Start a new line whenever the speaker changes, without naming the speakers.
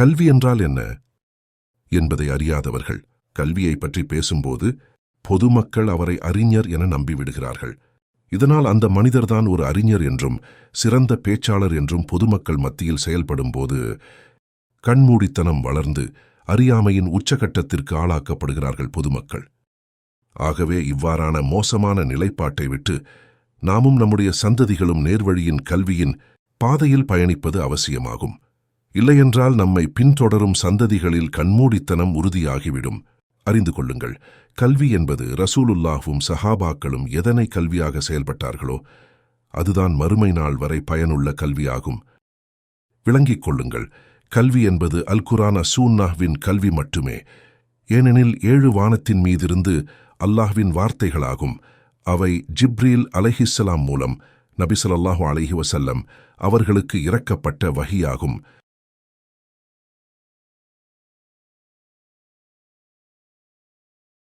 கல்வி என்றால் என்ன? என்பதை அறியாதவர்கள் கல்வியை பற்றி பேசும்போது பொதுமக்கள் அவரை அறிஞர் என நம்பிவிடுகிறார்கள். இதனால் அந்த மனிதர்தான் ஒரு அறிஞர் என்றும் சிறந்த பேச்சாளர் என்றும் பொதுமக்கள் மத்தியில் செயல்படும்போது கண்மூடித்தனம் வளர்ந்து அறியாமையின் உச்சகட்டத்திற்கு ஆளாக்கப்படுகிறார்கள் பொதுமக்கள். ஆகவே இவ்வாறான மோசமான நிலைப்பாட்டை விட்டு நாமும் நம்முடைய சந்ததிகளும் நேர்வழியின் கல்வியின் பாதையில் பயணிப்பது அவசியமாகும். இல்லையென்றால் நம்மை பின்தொடரும் சந்ததிகளில் கண்மூடித்தனம் உறுதியாகிவிடும். அறிந்து கொள்ளுங்கள் கல்வி என்பது ரசூலுல்லாஹும் சஹாபாக்களும் எதனை கல்வியாக செயல்பட்டார்களோ அதுதான் மறுமை நாள் வரை பயனுள்ள கல்வியாகும். விளங்கிக் கொள்ளுங்கள் கல்வி என்பது அல்குரான சூன்னாஹ்வின் கல்வி மட்டுமே. ஏனெனில் ஏழு வானத்தின் மீதிருந்து அல்லாஹ்வின் வார்த்தைகளாகும். அவை ஜிப்ரீல் அலஹிஸ்லாம் மூலம் நபி ஸல்லல்லாஹு அலைஹி அவர்களுக்கு இறக்கப்பட்ட வகியாகும்.